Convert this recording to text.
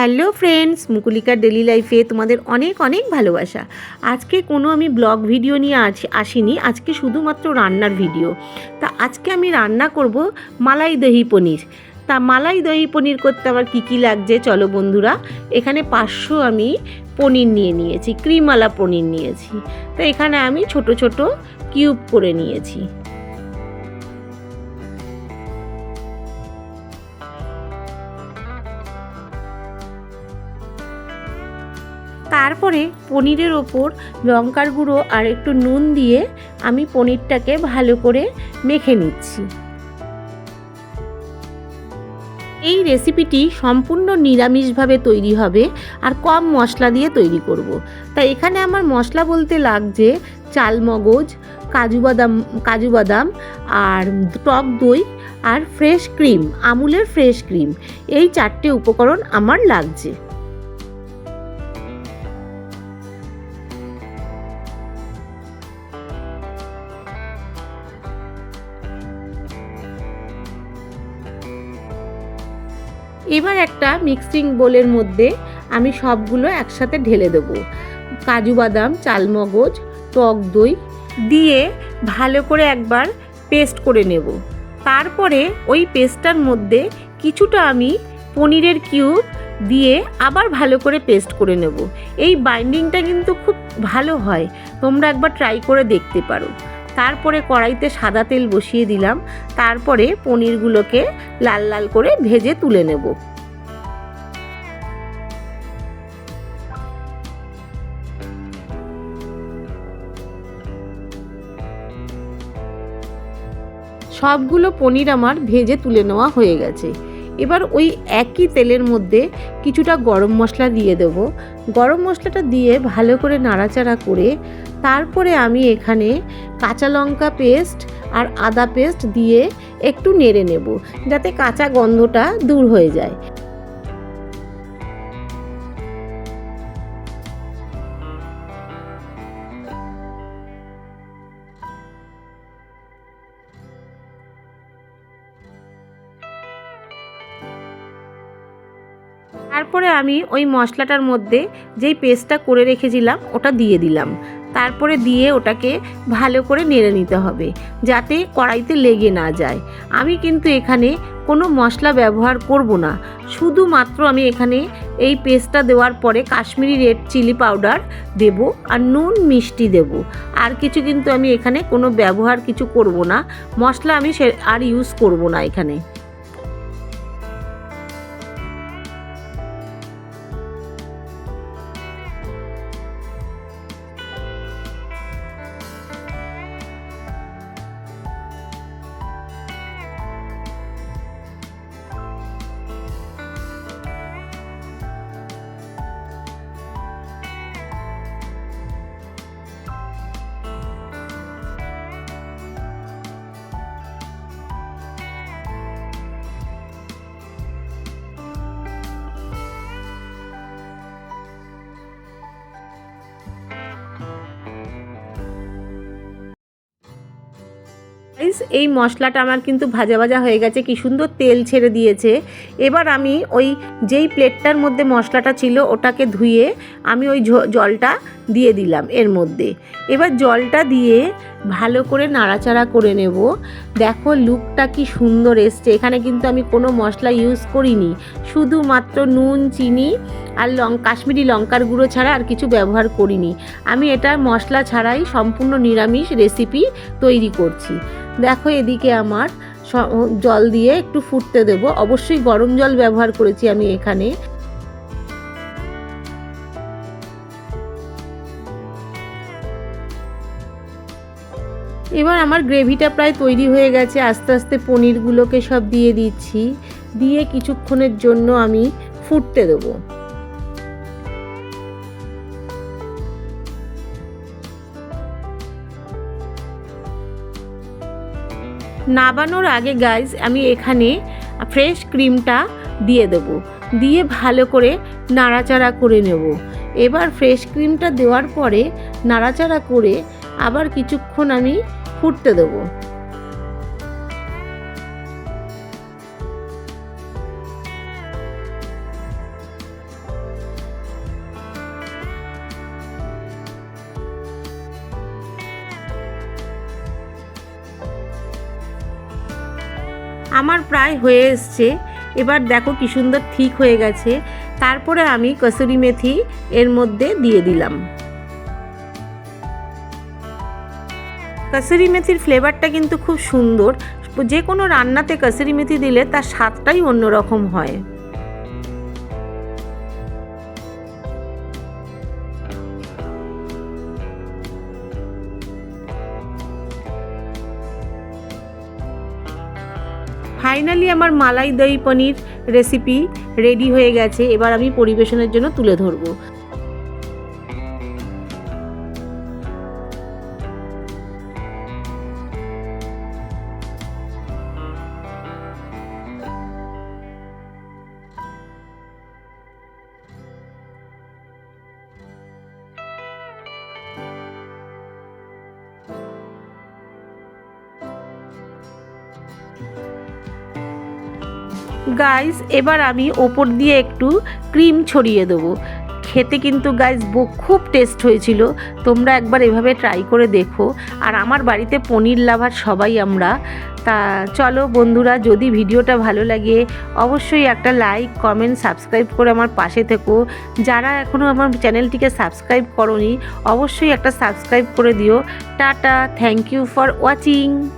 Hello friends, মুকুলিকার daily লাইফে তোমাদের অনেক অনেক ভালোবাসা। আজকে কোনো আমি ব্লগ ভিডিও নিয়ে আসিনি, আজকে শুধুমাত্র রান্নার ভিডিও। তা আজকে আমি রান্না করব মালাই দহি পনির। তা মালাই দহি পনির করতে আবার কী কী লাগছে চলো বন্ধুরা, এখানে পাঁচশো আমি পনির নিয়ে নিয়েছি ক্রিমালা পনির নিয়েছি। তো এখানে আমি ছোট ছোট কিউব করে নিয়েছি। তারপরে পনিরের ওপর লঙ্কার গুঁড়ো আর একটু নুন দিয়ে আমি পনিরটাকে ভালো করে মেখে নিচ্ছি। এই রেসিপিটি সম্পূর্ণ নিরামিষভাবে তৈরি হবে আর কম মশলা দিয়ে তৈরি করব। তাই এখানে আমার মশলা বলতে লাগছে চালমগজ কাজু বাদাম কাজু বাদাম আর টক দই আর ফ্রেশ ক্রিম, আমুলের ফ্রেশ ক্রিম। এই চারটে উপকরণ আমার লাগছে। এবার একটা মিক্সিং বোলের মধ্যে আমি সবগুলো একসাথে ঢেলে দেবো। কাজু বাদাম, চালমগজ, টক দই দিয়ে ভালো করে একবার পেস্ট করে নেব। তারপরে ওই পেস্টটার মধ্যে কিছুটা আমি পনিরের কিউব দিয়ে আবার ভালো করে পেস্ট করে নেব। এই বাইন্ডিংটা কিন্তু খুব ভালো হয়। তোমরা একবার ট্রাই করে দেখতে পারো। তারপরে কড়াইতে সাদা তেল বসিয়ে দিলাম। তারপরে পনিরগুলোকে লাল লাল করে ভেজে তুলে নেব। সবগুলো পনির আমার ভেজে তুলে নেওয়া হয়ে গেছে। এবার ওই একই তেলের মধ্যে কিছুটা গরম মশলা দিয়ে দেব। গরম মশলাটা দিয়ে ভালো করে নাড়াচাড়া করে তারপরে আমি এখানে কাঁচা লঙ্কা পেস্ট আর আদা পেস্ট দিয়ে একটু নেড়ে নেব, যাতে কাঁচা গন্ধটা দূর হয়ে যায়। তারপরে আমি ওই মশলাটার মধ্যে যেই পেস্টটা করে রেখেছিলাম, ওটা দিয়ে দিলাম। তারপরে দিয়ে ওটাকে ভালো করে নেড়ে নিতে হবে, যাতে কড়াইতে লেগে না যায়। আমি কিন্তু এখানে কোনো মশলা ব্যবহার করব না। শুধুমাত্র আমি এখানে এই পেস্টটা দেওয়ার পরে কাশ্মীরি রেড চিলি পাউডার দেব আর নুন মিষ্টি দেব। আর কিছু কিন্তু আমি এখানে কোনো ব্যবহার কিছু করব না। মশলা আমি সে আর ইউজ করব না এখানে। গাইস এই মশলাটা আমার কিন্তু ভাজা ভাজা হয়ে গেছে, কি সুন্দর তেল ছেড়ে দিয়েছে। এবার আমি ওই যেই প্লেটটার মধ্যে মশলাটা ছিল, ওটাকে ধুয়ে আমি ওই জলটা দিয়ে দিলাম এর মধ্যে। এবার জলটা দিয়ে ভালো করে নাড়াচাড়া করে নেব। দেখো লুকটা কি সুন্দর এসছে। এখানে কিন্তু আমি কোনো মশলা ইউজ করিনি। শুধুমাত্র নুন, চিনি আর লং কাশ্মীরি লঙ্কার গুঁড়ো ছাড়া আর কিছু ব্যবহার করিনি। আমি এটা মশলা ছাড়াই সম্পূর্ণ নিরামিষ রেসিপি তৈরি করছি। দেখো এদিকে আমার জল দিয়ে একটু ফুটতে দেবো। অবশ্যই গরম জল ব্যবহার করেছি আমি এখানে। এবার আমার গ্রেভিটা প্রায় তৈরি হয়ে গেছে, আস্তে আস্তে পনিরগুলোকে সব দিয়ে দিচ্ছি। দিয়ে কিছুক্ষণের জন্য আমি ফুটতে দেবো। নাবানোর আগে গাইজ আমি এখানে ফ্রেশ ক্রিমটা দিয়ে দেব। দিয়ে ভালো করে নাড়াচাড়া করে নেব। এবার ফ্রেশ ক্রিমটা দেওয়ার পরে নাড়াচাড়া করে আবার কিছুক্ষণ আমি ফুটতে দেবো। আমার প্রায় হয়ে এসছে। এবার দেখো কি সুন্দর ঠিক হয়ে গেছে। তারপরে আমি কসুরি মেথি এর মধ্যে দিয়ে দিলাম। কসুরি মেথির ফ্লেভারটা কিন্তু খুব সুন্দর। যে কোনো রান্নাতে কসুরি মেথি দিলে তার স্বাদটাই অন্যরকম হয়। ফাইনালি আমার মালাই দই পনির রেসিপি রেডি হয়ে গেছে। এবার আমি পরিবেশনের জন্য তুলে ধরবো। গাইস এবার আমি ওপর দিয়ে একটু ক্রিম ছড়িয়ে দেবো। খেতে কিন্তু গাইস খুব টেস্ট হয়েছিল। তোমরা একবার এভাবে ট্রাই করে দেখো। আর আমার বাড়িতে পনির লাভার সবাই আমরা। তা চলো বন্ধুরা, যদি ভিডিওটা ভালো লাগে, অবশ্যই একটা লাইক কমেন্ট সাবস্ক্রাইব করে আমার পাশে থেকো। যারা এখনও আমার চ্যানেলটিকে সাবস্ক্রাইব করনি, অবশ্যই একটা সাবস্ক্রাইব করে দিও। Tata thank you for watching